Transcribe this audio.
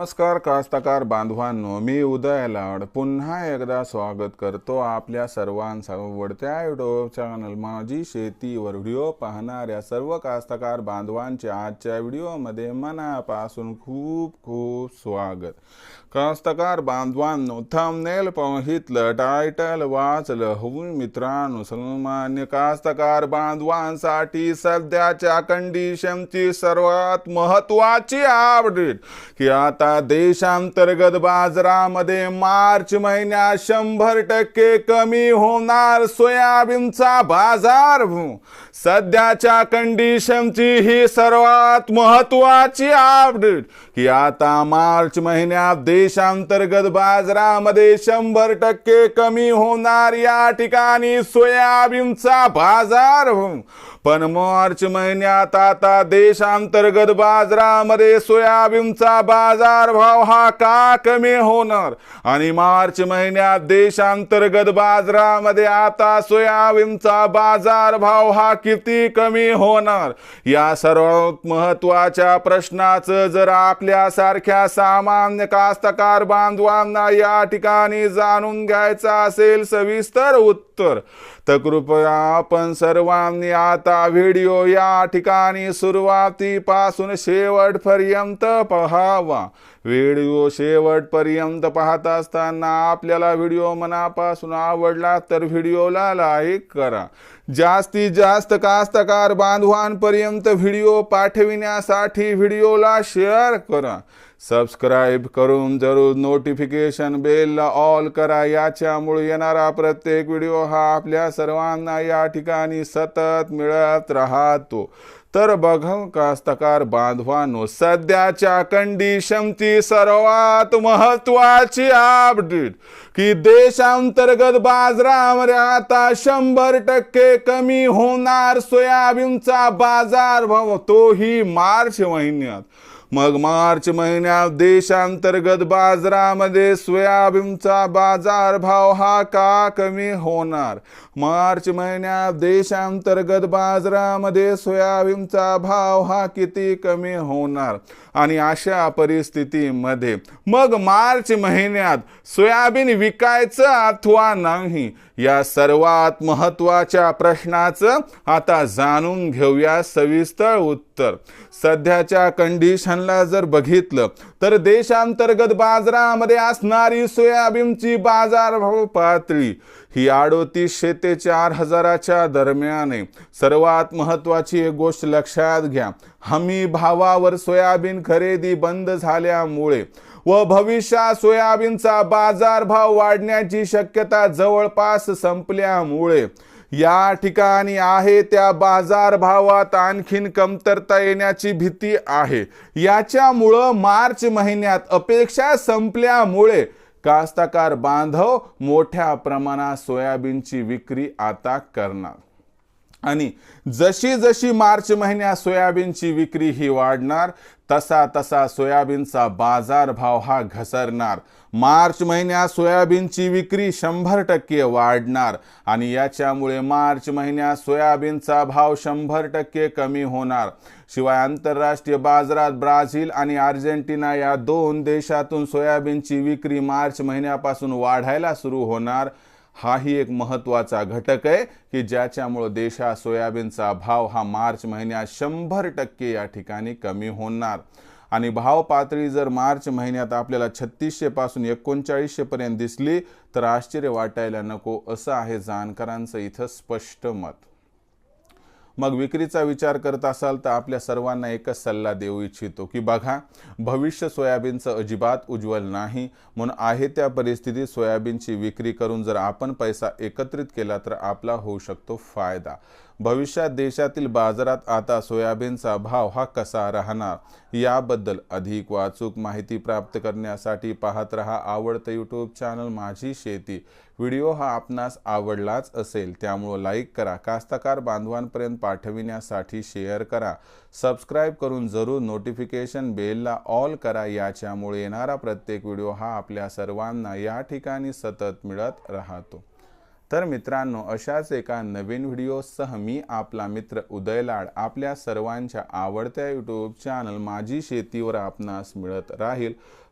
नमस्कार कास्तकार बांधवांनो मी उदय लाड. पुन्हा एकदा स्वागत करतो आपल्या सर्वांचा आवडत्या युट्यूब चॅनल माझी शेतीवर. व्हिडिओ पाहणाऱ्या सर्व कास्तकार बांधवांचे आजच्या व्हिडिओमध्ये मनापासून खूप खूप स्वागत. कास्तकार बांधवांनो थंबनेल पाहितलं टायटल वाचलं. होऊन मित्रांनो सन्मान्य कास्तकार बांधवांसाठी सध्याच्या कंडिशनची सर्वात महत्वाची अपडेट की आता देशांतर्गत बाजारामध्ये मार्च महिन्यात शंभर टक्के कमी होणार सोयाबीनचा बाजार. सध्याच्या कंडिशनची ही सर्वात महत्वाची अपडेट की आता मार्च महिन्यात देशांतर्गत बाजारामध्ये शंभर टक्के कमी होणार या ठिकाणी सोयाबीनचा बाजार. पण मार्च महिन्यात आता देशांतर्गत बाजारामध्ये सोयाबीनचा बाजार भाव हा का कमी होणार? आणि मार्च महिन्यात देशांतर्गत बाजारामध्ये आता सोयाबीनचा बाजार भाव हा किती कमी होणार? या सर्वात महत्त्वाच्या प्रश्नाचं जर आपल्यासारख्या सामान्य कास्तकार बांधवांना या ठिकाणी जाणून घ्यायचं असेल सविस्तर उत्तर तर कृपया आपण सर्वांनी आता व्हिडिओ या ठिकाणी सुरुवातीपासून शेवटपर्यंत पहावा. व्हिडिओ शेवटपर्यंत पाहत असताना आपल्याला व्हिडिओ मनापासून आवडला तर व्हिडिओला लाईक करा. जास्तीत जास्त कास्तकार बांधवांपर्यंत व्हिडिओ पाठविण्यासाठी व्हिडिओला शेअर करा. सबस्क्राईब करून जरूर नोटिफिकेशन बेलला ऑल करा. याच्यामुळे येणारा प्रत्येक व्हिडिओ हा आपल्या सर्वांना या ठिकाणी सतत मिळत राहतो. तर बघ कास्तकार बांधवानो सध्याच्या कंडिशनची सर्वात महत्वाची अपडेट की देशांतर्गत बाजारामध्ये आता शंभर टक्के कमी होणार सोयाबीनचा बाजार भाव तोही मार्च महिन्यात. मग मार्च महिन्यात देशांतर्गत बाजारामध्ये सोयाबीनचा बाजार भाव हा का कमी होणार? मार्च महिन्यात देशांतर्गत बाजारामध्ये सोयाबीनचा भाव हा किती कमी होणार? आणि अशा परिस्थितीमध्ये मग मार्च महिन्यात सोयाबीन विकायचं अथवा नाही? या सर्वात महत्त्वाच्या प्रश्नाचं आता जाणून घेऊया सविस्तर उत्तर. सध्याच्या कंडिशनला जर बघितलं तर देशांतर्गत बाजारामध्ये असणारी सोयाबीनची बाजारभाव पातळी ही अडोतीसशे ते चार हजाराच्या दरम्यान सर्वात महत्वाची एक गोष्ट लक्षात घ्या. हमी भावावर सोयाबीन खरेदी बंद झाल्यामुळे व भविष्यात सोयाबीनचा बाजारभाव वाढण्याची शक्यता जवळपास संपल्यामुळे या ठिकाणी आहे त्या बाजारभावात आणखीन कमतरता येण्याची भीती आहे. याच्यामुळं मार्च महिन्यात अपेक्षा संपल्यामुळे कास्तकार बांधव मोठ्या प्रमाणात सोयाबीनची विक्री आता करणार. आणि जशी जशी मार्च महिन्यात सोयाबीनची विक्री ही वाढणार तसा तसा सोयाबीनचा बाजारभाव हा घसरणार. मार्च महिन्यात सोयाबीनची विक्री शंभर टक्के वाढणार आणि याच्यामुळे मार्च महिन्यात सोयाबीनचा भाव शंभर टक्के कमी होणार. शिवाय आंतरराष्ट्रीय बाजारात ब्राझील आणि अर्जेंटिना या दोन देशातून सोयाबीनची विक्री मार्च महिन्यापासून वाढायला सुरू होणार. हाही एक महत्त्वाचा घटक आहे की ज्याच्यामुळं देशात सोयाबीनचा भाव हा मार्च महिन्यात शंभर टक्के या ठिकाणी कमी होणार. आणि भाव पातळी जर मार्च महिन्यात आपल्याला छत्तीसशे पासून एकोणचाळीसशे पर्यंत दिसली तर आश्चर्य वाटायला नको असं आहे जाणकारांचं इथं स्पष्ट मत. मग विक्रीचा विचार करत असाल तर आपल्या सर्वांना एकच सल्ला देऊ इच्छितो की बघा भविष्य सोयाबीनचं अजिबात उज्ज्वल नाही. म्हणून आहे त्या परिस्थितीत सोयाबीनची विक्री करून जर आपण पैसा एकत्रित केला तर आपला होऊ शकतो फायदा. भविष्यात देशातील बाजारात आता सोयाबीनचा भाव हा कसा राहणार? याबद्दल अधिक वाचूक माहिती प्राप्त करण्यासाठी पाहत रहा आवडतं यूट्यूब चॅनल माझी शेती. व्हिडिओ हा आपणास आवडलाच असेल त्यामुळं लाईक करा कास्तकार बांधवांपर्यंत पाठविण्यासाठी शेअर करा. सबस्क्राईब करून जरूर नोटिफिकेशन बेलला ऑल करा याच्यामुळे येणारा प्रत्येक व्हिडिओ हा आपल्या सर्वांना या ठिकाणी सतत मिळत राहतो. तर मित्रांनो अशाच एका नवीन व्हिडिओसह मी आपला मित्र उदय लाड आपल्या सर्वांच्या आवडत्या यूट्यूब चॅनल माझी शेतीवर आपणास मिळत राहील.